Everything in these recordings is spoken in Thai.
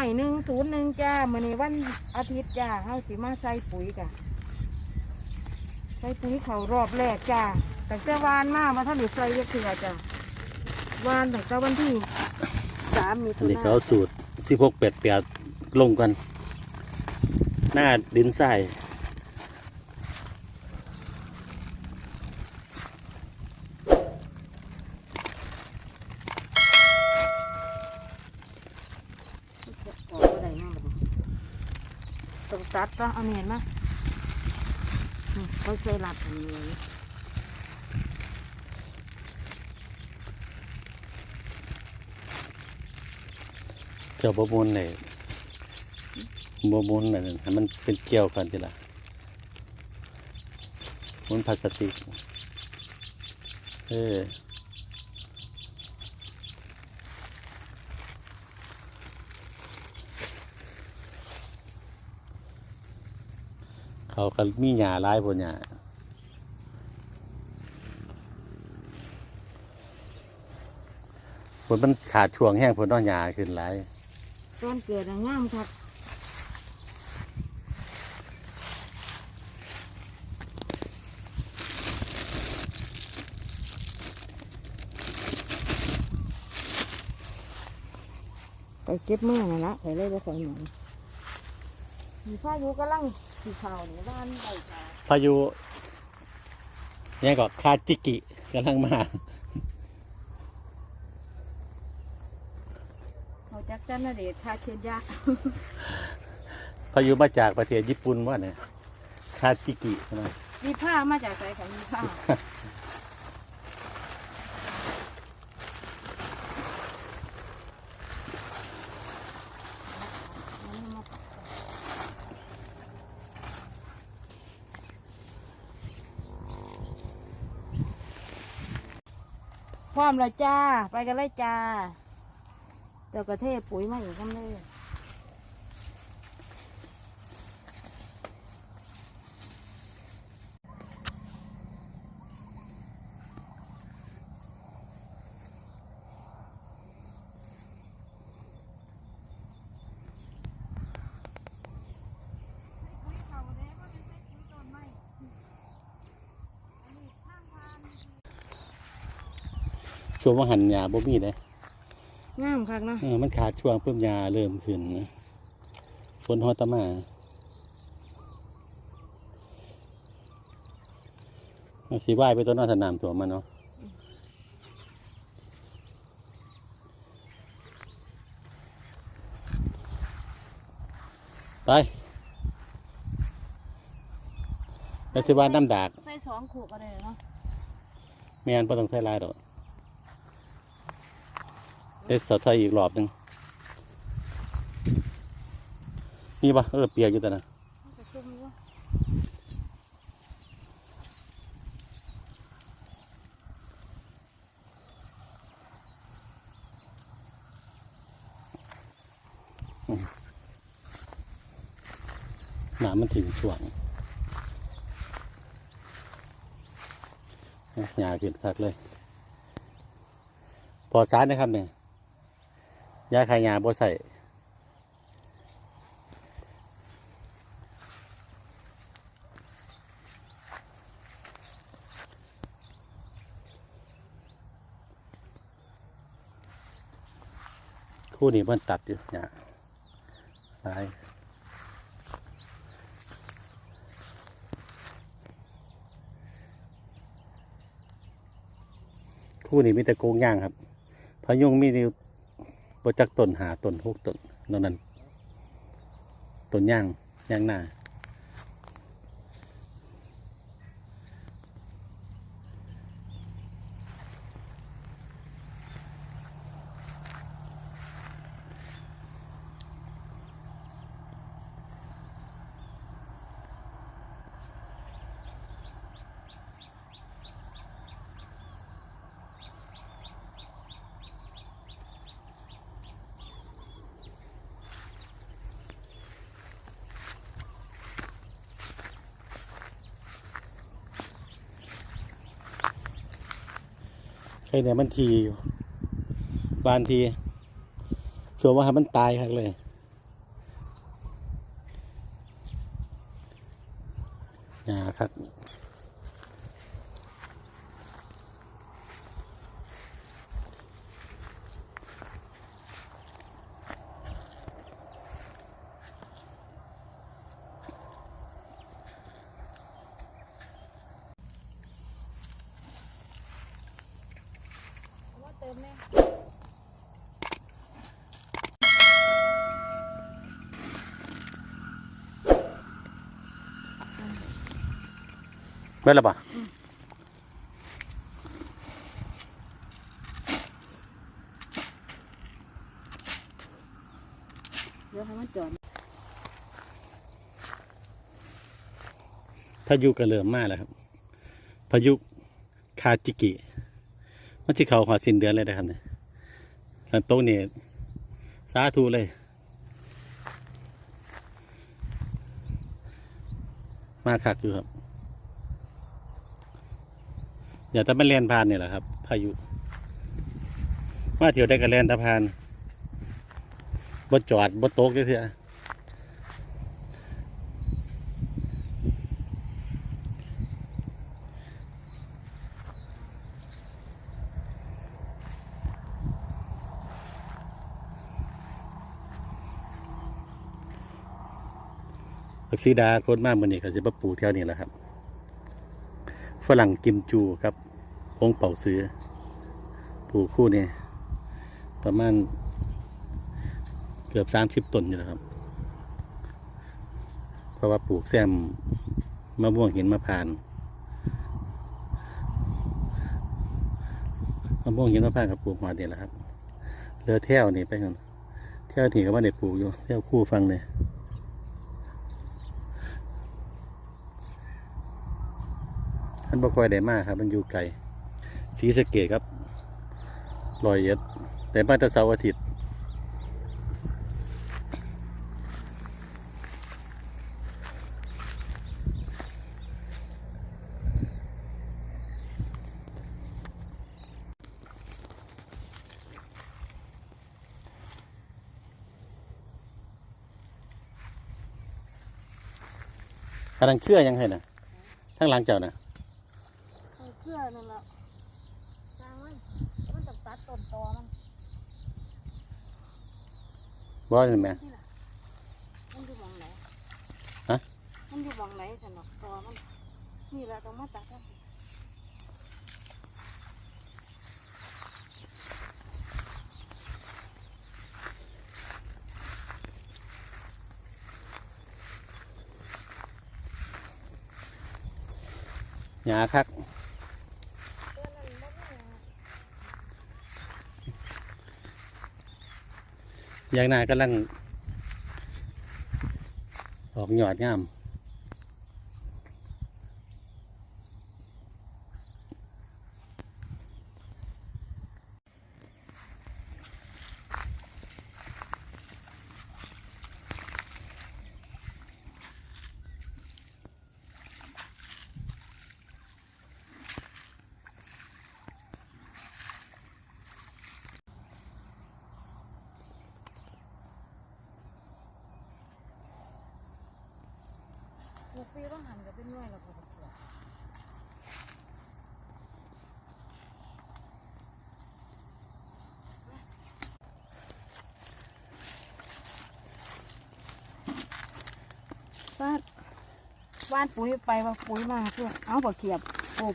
อยหนึ่งศูนย์หนึ่งจ้ามื่อนี้วันอาทิตย์จ้าเฮาสิมาใส่ปุ๋ยจ้ะใส่ปุ๋ยเขารอบแรกจ้าแต่เจ้าวานมามาเท่านี้ใส่เยอะเถื่อจ้าวานแต่เจ้าวันที่สามมีอัตุนนี้เขาเอาสูตรสิบหกแปดแปดลงกัน หน้าดินทราย ออกอะไรมาบัดนี้ ตัดก็เอาเนียนมานี่เขาใส่หลัดอันนี้เจ้าบมุญเนเลยบมุนนั่นให้มันเป็นเกี่ยวกันทีละมุนพลาสติกเออ เขาก็มีหญ้าหลายบนหญ้าฝนมันขาดช่วงแห้งฝนนอนหญ้าขึ้นหลายตอนเกิดอะงามครับไปเก็บเมื่อนะละไปเลยบ่ค่อยหน่อยมีพายุกำลัง สีขาวนี่บ้านใบชาพายุเนี่ยก็คาจิกิกำลังมาเขาจักจันนเดชคาเคียนยะพายุมาจากประเทศญี่ปุ่นว่าเนี่ยคาจิกิใช่ไหมมีผ้ามาจากไหนของมีผ้า พร้อมแล้วจ้า ไปกันเลยจ้าเจ้ากระเทศปุ๋ยมาอีกคำเลย ช่วงว่าหันยาบ่มีเลยงามคักเนาะเออมันขาดช่วงเพิ่มยาเริ่มขึ้นนะฝนฮอตมามันสีว่ายไปต้นนอสนามตัวมันเนาะไปแล้วสิว่าน้ำดาก ใส่สองขวดก็ได้เนาะแม่นบ่ต้องใช้ลายดอก เด็ดสอดใส่อีกรอบหนึ่งนี่ปะเออเปียกอยู่แต่นะนจะชุ่มอยู่หนามันถึงช่วงหยาขึ้นคักเลย ปลอดสารนะครับเนี่ย ยาขายาบ่ใส่คู่นี้มันตัดอยู่เนี่ยตายคู่นี้มีแต่โกงย่างครับพยุงมีนิว บจักต้นหาต้นหกต้นนอกนั้นต้นย่างย่างหน้า ใครเนี่ยมันทีอยู่บานทีชัวว่าให้มันตายครับเลย เมื่อไรบ่เดี๋ยวให้มันจอดพายุก็เริ่มมาแล้วครับ พายุคาจิกิมันที่เขาหอสิ้นเดือนเลยนะครับเนี่ยสันโตกนี่สาธุเลยมาคักอยู่ครับ อย่าแต่มันแลนผ่านนี่แหละครับ พายุมาเที่ยวได้ก็แลนตะพานบ่จอดบ่ตกเถอะผักซีดาโคตรมากมันนี่ก็จะมาปลูกแถวนี้แหละครับ รั่งกิมจูครับองเป่าซื้อปลูกคู่นี่ประมาณเกือบสามสิบต้นอยู่แล้วครับ เพราะว่าปลูกแซมมะม่วงหินมะพร้านมะม่วงหินมะพร้านกับปลูกหอดนี่แหละครับเลือแถวนี่ไปกันแถวนี่ก็ว่าได้ปลูกอยู่แถวคู่ฟังเลย ท่านบ่ค่อยได้มากครับ มันอยู่ไกลศรีสเกดครับลอยเอ็ดแต่มาแต่เสาร์อาทิตย์กำลังเคลื่อยังไงนะทั้งหลังเจ้านะเอาเพื่อ นั่นแหละสร้างมันมันต้องตัดต้นตอมันว่าเห็นไหมนี่ล่ะมันอยู่หมองไหนฮะ มันอยู่หมองไหนสนอกตอมันนี่แหละต้องมาตัดให้หยาคัก ตัวนั้นบ่มีหยัง ยางนากำลังออกหยอดงาม ลูกปีต้องหันกับเป็นน่วยแล้วก็เกี่ยวฟาดวานปุ๋ยไปว่าปุ๋ยมาเพื่อเอาบักเขียบปลูก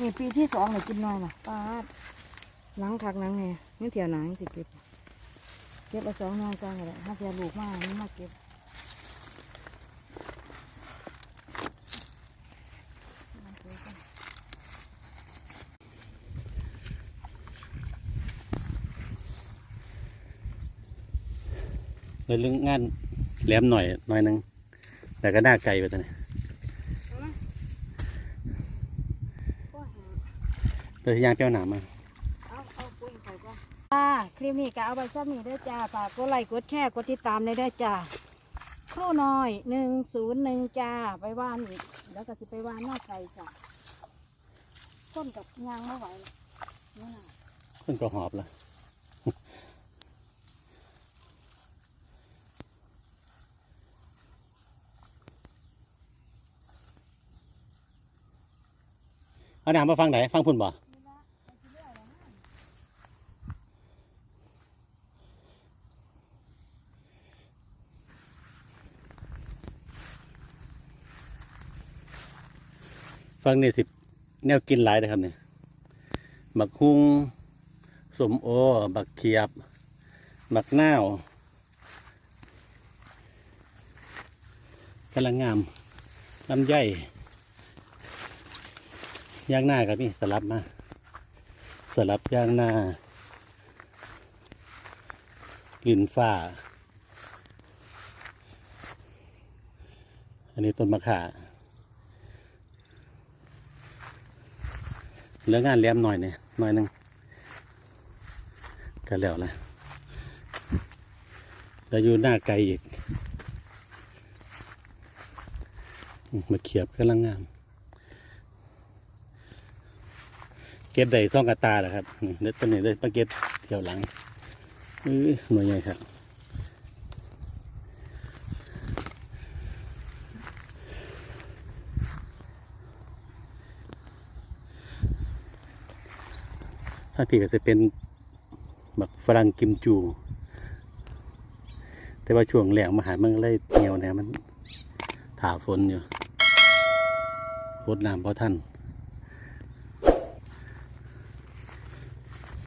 นี่ปีที่สองเลยกินน่อยนะฟาดหนังคักหนังไงนี่เที่ยวหนังสิเก็บ เก็บละสองน่อยก่อนก็ได้ถ้าเที่ยวลูกมากนี่มาเก็บ เลยเรื่องงานแหลมหน่อยหน่อยหนึงแต่ก็น่าไกลไปตอนนี้ก็หาเดี๋ยวสิยางเปรี้ยวหนามาเอาเอาปุ๋ยใส่ก่อนจ้าคลิปนี้ก็เอาไปซ้ำนี่ได้อจ้าฝากกดไลค์กดแชร์กดติดตามได้ได้อจ้าครู่น้อยหนึ่งศูนย์หนึ่งจ้าไปว่านอีก แล้วก็จะไปว่านหน้าไก่จ้าต้นกับยางไม่ไหวเลยนี่น่ะขึ้นก็หอบละ น้ำมาฟังไหนฟังพุ่นบ่ฟังนี่สิแนวกินหลายนะครับเนี่ยบักฮุงสมโอ บักเขียบ บักนาวกำลังงามลำไย ย่างหน้าครับนี่สลับมา สลับย่างหน้าลินฟ้า อันนี้ต้นมะข่าเหลืองานแหลมหน่อยเนี่ยหน่อยนึงก็แล้วละแล้วอยู่หน้าไกลอีกมมาเขียบกำลังงาม เก็บได้ซ่องกระตาแหละครับนี่เด็ดตัวนี้เลยมาเก็บเที่ยวหลังอื้อหน่วยใหญ่ครับถ้าพี่ก็จะเป็นแบบฝรั่งกิมจู แต่ว่าช่วงแหลงมาหาเมืองเลยเหนี่ยวเนี่ยมันถาฝนอยู่รดน้ำเพราะท่าน